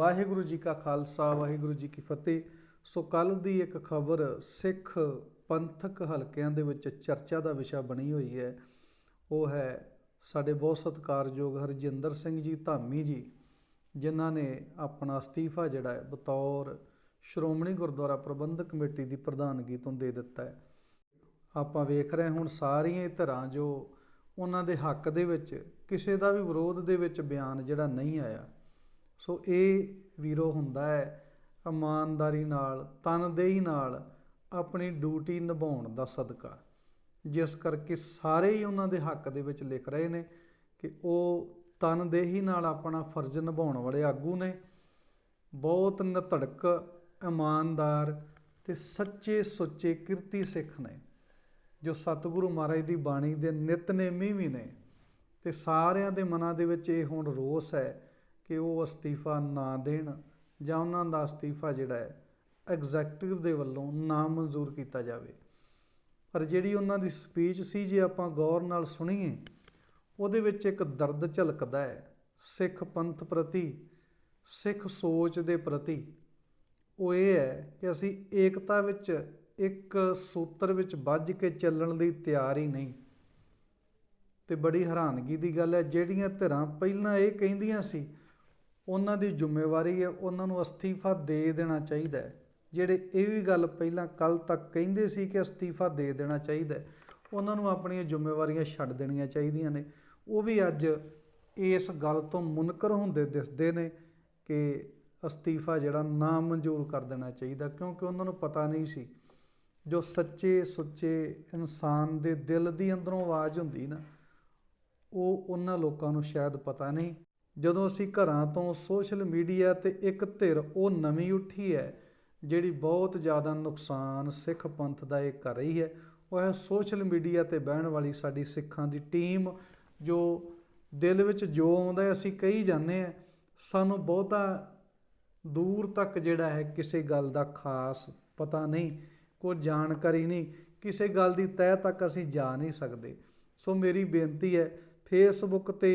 ਵਾਹਿਗੁਰੂ ਜੀ ਕਾ ਖਾਲਸਾ, ਵਾਹਿਗੁਰੂ ਜੀ ਕੀ ਫਤਿਹ। ਸੋ ਕੱਲ ਦੀ ਇੱਕ ਖਬਰ ਸਿੱਖ ਪੰਥਕ ਹਲਕਿਆਂ ਦੇ ਵਿੱਚ ਚਰਚਾ ਦਾ ਵਿਸ਼ਾ ਬਣੀ ਹੋਈ ਹੈ। ਉਹ ਹੈ ਸਾਡੇ ਬਹੁਤ ਸਤਿਕਾਰਯੋਗ ਹਰਜਿੰਦਰ ਸਿੰਘ ਜੀ ਧਾਮੀ ਜੀ, ਜਿਨ੍ਹਾਂ ਨੇ ਆਪਣਾ ਅਸਤੀਫਾ ਜਿਹੜਾ ਹੈ ਬਤੌਰ ਸ਼੍ਰੋਮਣੀ ਗੁਰਦੁਆਰਾ ਪ੍ਰਬੰਧਕ ਕਮੇਟੀ ਦੀ ਪ੍ਰਧਾਨਗੀ ਤੋਂ ਦੇ ਦਿੱਤਾ ਹੈ। ਆਪਾਂ ਵੇਖ ਰਹੇ ਹੁਣ ਸਾਰੀਆਂ ਧਰਾਂ ਜੋ ਉਹਨਾਂ ਦੇ ਹੱਕ ਦੇ ਵਿੱਚ, ਕਿਸੇ ਦਾ ਵੀ ਵਿਰੋਧ ਦੇ ਵਿੱਚ ਬਿਆਨ ਜਿਹੜਾ ਨਹੀਂ ਆਇਆ। ਸੋ ਇਹ ਵੀਰੋ ਹੁੰਦਾ ਹੈ, ਇਮਾਨਦਾਰੀ ਨਾਲ, ਤਨਦੇਹੀ ਨਾਲ ਆਪਣੀ ਡਿਊਟੀ ਨਿਭਾਉਣ ਦਾ ਸਦਕਾ। ਜਿਸ ਕਰਕੇ ਸਾਰੇ ਹੀ ਉਹਨਾਂ ਦੇ ਹੱਕ ਦੇ ਵਿੱਚ ਲਿਖ ਰਹੇ ਨੇ ਕਿ ਉਹ ਤਨਦੇਹੀ ਨਾਲ ਆਪਣਾ ਫਰਜ਼ ਨਿਭਾਉਣ ਵਾਲੇ ਆਗੂ ਨੇ। ਬਹੁਤ ਨਤੜਕ, ਇਮਾਨਦਾਰ ਤੇ ਸੱਚੇ ਸੁੱਚੇ ਕਿਰਤੀ ਸਿੱਖ ਨੇ, ਜੋ ਸਤਿਗੁਰੂ ਮਹਾਰਾਜ ਦੀ ਬਾਣੀ ਦੇ ਨਿਤਨੇਮੀ ਵੀ ਨੇ। ਤੇ ਸਾਰਿਆਂ ਦੇ ਮਨਾਂ ਦੇ ਵਿੱਚ ਇਹ ਹੁਣ ਰੋਸ ਹੈ ਕਿ ਉਹ ਅਸਤੀਫਾ ਨਾ ਦੇਣ ਜਾਂ ਉਹਨਾਂ ਦਾ ਅਸਤੀਫਾ ਜਿਹੜਾ ਹੈ ਐਗਜ਼ੈਕਟਿਵ ਦੇ ਵੱਲੋਂ ਨਾ ਮਨਜ਼ੂਰ ਕੀਤਾ ਜਾਵੇ। ਪਰ ਜਿਹੜੀ ਉਹਨਾਂ ਦੀ ਸਪੀਚ ਸੀ, ਜੇ ਆਪਾਂ ਗੌਰ ਨਾਲ ਸੁਣੀਏ, ਉਹਦੇ ਵਿੱਚ ਇੱਕ ਦਰਦ ਝਲਕਦਾ ਹੈ। ਸਿੱਖ ਪੰਥ ਪ੍ਰਤੀ, ਸਿੱਖ ਸੋਚ ਦੇ ਪ੍ਰਤੀ ਉਹ ਇਹ ਹੈ ਕਿ ਅਸੀਂ ਏਕਤਾ ਵਿੱਚ ਇੱਕ ਸੂਤਰ ਵਿੱਚ ਵੱਜ ਕੇ ਚੱਲਣ ਲਈ ਤਿਆਰ ਹੀ ਨਹੀਂ। ਤੇ ਬੜੀ ਹੈਰਾਨਗੀ ਦੀ ਗੱਲ ਹੈ, ਜਿਹੜੀਆਂ ਧਿਰਾਂ ਪਹਿਲਾਂ ਇਹ ਕਹਿੰਦੀਆਂ ਸੀ ਉਹਨਾਂ ਦੀ ਜ਼ਿੰਮੇਵਾਰੀ ਹੈ, ਉਹਨਾਂ ਨੂੰ ਅਸਤੀਫਾ ਦੇ ਦੇਣਾ ਚਾਹੀਦਾ ਹੈ। ਜਿਹੜੇ ਇਹ ਵੀ ਗੱਲ ਪਹਿਲਾਂ ਕੱਲ ਤੱਕ ਕਹਿੰਦੇ ਸੀ ਕਿ ਅਸਤੀਫਾ ਦੇ ਦੇਣਾ ਚਾਹੀਦਾ ਹੈ, ਉਹਨਾਂ ਨੂੰ ਆਪਣੀਆਂ ਜ਼ਿੰਮੇਵਾਰੀਆਂ ਛੱਡ ਦੇਣੀਆਂ ਚਾਹੀਦੀਆਂ ਨੇ। ਉਹ ਵੀ ਅੱਜ ਇਸ ਗੱਲ ਤੋਂ ਮੁਨਕਰ ਹੁੰਦੇ ਦਿਸਦੇ ਨੇ ਕਿ ਅਸਤੀਫਾ ਜਿਹੜਾ ਨਾ ਮਨਜ਼ੂਰ ਕਰ ਦੇਣਾ ਚਾਹੀਦਾ, ਕਿਉਂਕਿ ਉਹਨਾਂ ਨੂੰ ਪਤਾ ਨਹੀਂ ਸੀ। ਜੋ ਸੱਚੇ ਸੁੱਚੇ ਇਨਸਾਨ ਦੇ ਦਿਲ ਦੀ ਅੰਦਰੋਂ ਆਵਾਜ਼ ਹੁੰਦੀ ਨਾ, ਉਹ ਉਹਨਾਂ ਲੋਕਾਂ ਨੂੰ ਸ਼ਾਇਦ ਪਤਾ ਨਹੀਂ। ਜਦੋਂ ਅਸੀਂ ਘਰਾਂ ਤੋਂ ਸੋਸ਼ਲ ਮੀਡੀਆ ਤੇ ਇੱਕ ਧਿਰ ਉਹ ਨਵੀਂ ਉੱਠੀ ਹੈ, ਜਿਹੜੀ ਬਹੁਤ ਜ਼ਿਆਦਾ ਨੁਕਸਾਨ ਸਿੱਖ ਪੰਥ ਦਾ ਇਹ ਕਰ ਰਹੀ ਹੈ, ਉਹ ਹੈ ਸੋਸ਼ਲ ਮੀਡੀਆ ਤੇ ਬਹਿਣ ਵਾਲੀ ਸਾਡੀ ਸਿੱਖਾਂ ਦੀ ਟੀਮ, ਜੋ ਦਿਲ ਵਿੱਚ ਜੋ ਆਉਂਦਾ ਹੈ ਅਸੀਂ ਕਹੀ ਜਾਂਦੇ ਆ ਸਾਨੂੰ ਬਹੁਤਾ ਦੂਰ ਤੱਕ ਜਿਹੜਾ ਹੈ ਕਿਸੇ ਗੱਲ ਦਾ ਖਾਸ ਪਤਾ ਨਹੀਂ, ਕੋਈ ਜਾਣਕਾਰੀ ਨਹੀਂ, ਕਿਸੇ ਗੱਲ ਦੀ ਤਹਿ ਤੱਕ ਅਸੀਂ ਜਾ ਨਹੀਂ ਸਕਦੇ। ਸੋ ਮੇਰੀ ਬੇਨਤੀ ਹੈ ਫੇਸਬੁੱਕ ਤੇ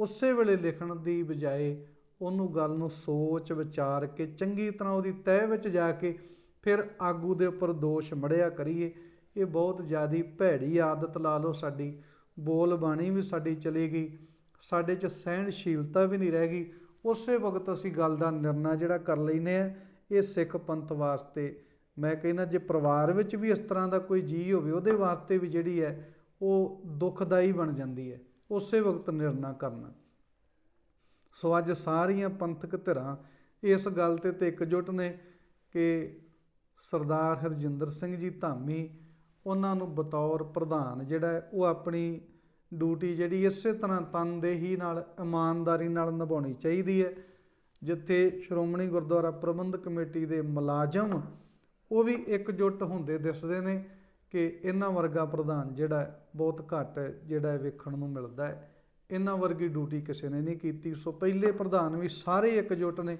ਉਸੇ ਵੇਲੇ ਲਿਖਣ ਦੀ ਬਜਾਏ ਉਹਨੂੰ ਗੱਲ ਨੂੰ ਸੋਚ ਵਿਚਾਰ ਕੇ ਚੰਗੀ ਤਰ੍ਹਾਂ ਉਹਦੀ ਤਹਿ ਵਿੱਚ ਜਾ ਕੇ ਫਿਰ ਆਗੂ ਦੇ ਉੱਪਰ ਦੋਸ਼ ਮੜਿਆ ਕਰੀਏ। ਇਹ ਬਹੁਤ ਜ਼ਿਆਦੀ ਭੈੜੀ ਆਦਤ ਲਾ ਲਓ ਸਾਡੀ। ਬੋਲ ਬਾਣੀ ਵੀ ਸਾਡੀ ਚਲੀ ਗਈ। ਸਾਡੇ 'ਚ ਸਹਿਣਸ਼ੀਲਤਾ ਵੀ ਨਹੀਂ ਰਹਿ ਗਈ। ਉਸੇ ਵਕਤ ਅਸੀਂ ਗੱਲ ਦਾ ਨਿਰਣਾ ਜਿਹੜਾ ਕਰ ਲੈਨੇ ਆ ਇਹ ਸਿੱਖ ਪੰਥ ਵਾਸਤੇ। ਮੈਂ ਕਹਿੰਦਾ ਜੇ ਪਰਿਵਾਰ ਵਿੱਚ ਵੀ ਇਸ ਤਰ੍ਹਾਂ ਦਾ ਕੋਈ ਜੀ ਹੋਵੇ, ਉਹਦੇ ਵਾਸਤੇ ਵੀ ਜਿਹੜੀ ਹੈ, ਉਹ ਦੁਖਦਾਈ ਬਣ ਜਾਂਦੀ ਹੈ। ਉਸੇ ਵਕਤ ਨਿਰਣਾ ਕਰਨਾ। ਸੋ ਅੱਜ ਸਾਰੀਆਂ ਪੰਥਕ ਧਿਰਾਂ ਇਸ ਗੱਲ ਤੇ ਤੇ ਇਕਜੁੱਟ ਨੇ ਕਿ ਸਰਦਾਰ ਹਰਜਿੰਦਰ ਸਿੰਘ ਜੀ ਧਾਮੀ ਉਹਨਾਂ ਨੂੰ ਬਤੌਰ ਪ੍ਰਧਾਨ ਜਿਹੜਾ ਉਹ ਆਪਣੀ ਡਿਊਟੀ ਜਿਹੜੀ ਇਸੇ ਤਰ੍ਹਾਂ ਤਨਦੇਹੀ ਨਾਲ, ਇਮਾਨਦਾਰੀ ਨਾਲ ਨਿਭਾਉਣੀ ਚਾਹੀਦੀ ਹੈ, ਜਿੱਥੇ ਸ਼੍ਰੋਮਣੀ ਗੁਰਦੁਆਰਾ ਪ੍ਰਬੰਧਕ ਕਮੇਟੀ ਦੇ ਮੁਲਾਜ਼ਮ ਉਹ ਵੀ ਇਕਜੁੱਟ ਹੁੰਦੇ ਦਿਸਦੇ ਨੇ ਕਿ ਇਹਨਾਂ ਵਰਗਾ ਪ੍ਰਧਾਨ ਜਿਹੜਾ ਬਹੁਤ ਘੱਟ ਜਿਹੜਾ ਵੇਖਣ ਨੂੰ ਮਿਲਦਾ ਹੈ। ਇਹਨਾਂ ਵਰਗੀ ਡਿਊਟੀ ਕਿਸੇ ਨੇ ਨਹੀਂ ਕੀਤੀ। ਸੋ ਪਹਿਲੇ ਪ੍ਰਧਾਨ ਵੀ ਸਾਰੇ ਇਕਜੁੱਟ ਨੇ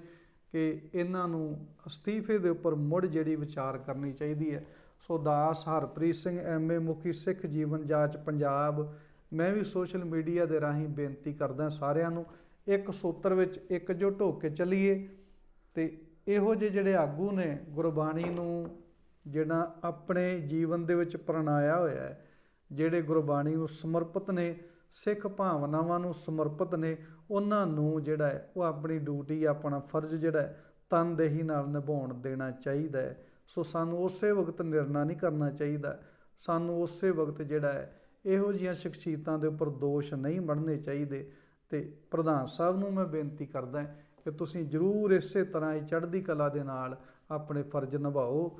ਕਿ ਇਹਨਾਂ ਨੂੰ ਅਸਤੀਫੇ ਦੇ ਉੱਪਰ ਮੁੜ ਜਿਹੜੀ ਵਿਚਾਰ ਕਰਨੀ ਚਾਹੀਦੀ ਹੈ। ਸੋ ਦਾਸ ਹਰਪ੍ਰੀਤ ਸਿੰਘ ਐਮਏ ਮੁਖੀ ਸਿੱਖ ਜੀਵਨ ਜਾਂਚ ਪੰਜਾਬ, ਮੈਂ ਵੀ ਸੋਸ਼ਲ ਮੀਡੀਆ ਦੇ ਰਾਹੀਂ ਬੇਨਤੀ ਕਰਦਾ ਸਾਰਿਆਂ ਨੂੰ, ਇੱਕ ਸੂਤਰ ਵਿੱਚ ਇਕਜੁੱਟ ਹੋ ਕੇ ਚੱਲੀਏ ਤੇ ਇਹੋ ਜਿਹੇ ਜਿਹੜੇ ਆਗੂ ਨੇ ਗੁਰਬਾਣੀ ਨੂੰ ਜਿਹੜਾ ਆਪਣੇ ਜੀਵਨ ਦੇ ਵਿੱਚ ਪ੍ਰਣਾਇਆ ਹੋਇਆ ਹੈ, ਜਿਹੜੇ ਗੁਰਬਾਣੀ ਨੂੰ ਸਮਰਪਿਤ ਨੇ, ਸਿੱਖ ਭਾਵਨਾਵਾਂ ਨੂੰ ਸਮਰਪਿਤ ਨੇ, ਉਹਨਾਂ ਨੂੰ ਜਿਹੜਾ ਹੈ, ਉਹ ਆਪਣੀ ਡਿਊਟੀ, ਆਪਣਾ ਫਰਜ਼ ਜਿਹੜਾ ਹੈ, ਤਨਦੇਹੀ ਨਾਲ ਨਿਭਾਉਣ ਦੇਣਾ ਚਾਹੀਦਾ ਹੈ। ਸੋ ਸਾਨੂੰ ਉਸੇ ਵਕਤ ਨਿਰਣਾ ਨਹੀਂ ਕਰਨਾ ਚਾਹੀਦਾ। ਸਾਨੂੰ ਉਸੇ ਵਕਤ ਜਿਹੜਾ ਹੈ, ਇਹੋ ਜਿਹੀਆਂ ਸ਼ਖਸੀਅਤਾਂ ਦੇ ਉੱਪਰ ਦੋਸ਼ ਨਹੀਂ ਮੜਨੇ ਚਾਹੀਦੇ। ਤੇ ਪ੍ਰਧਾਨ ਸਾਹਿਬ ਨੂੰ ਮੈਂ ਬੇਨਤੀ ਕਰਦਾ ਕਿ ਤੁਸੀਂ ਜਰੂਰ ਇਸੇ ਤਰ੍ਹਾਂ ਹੀ ਚੜ੍ਹਦੀ ਕਲਾ ਦੇ ਨਾਲ ਆਪਣੇ ਫਰਜ਼ ਨਿਭਾਓ।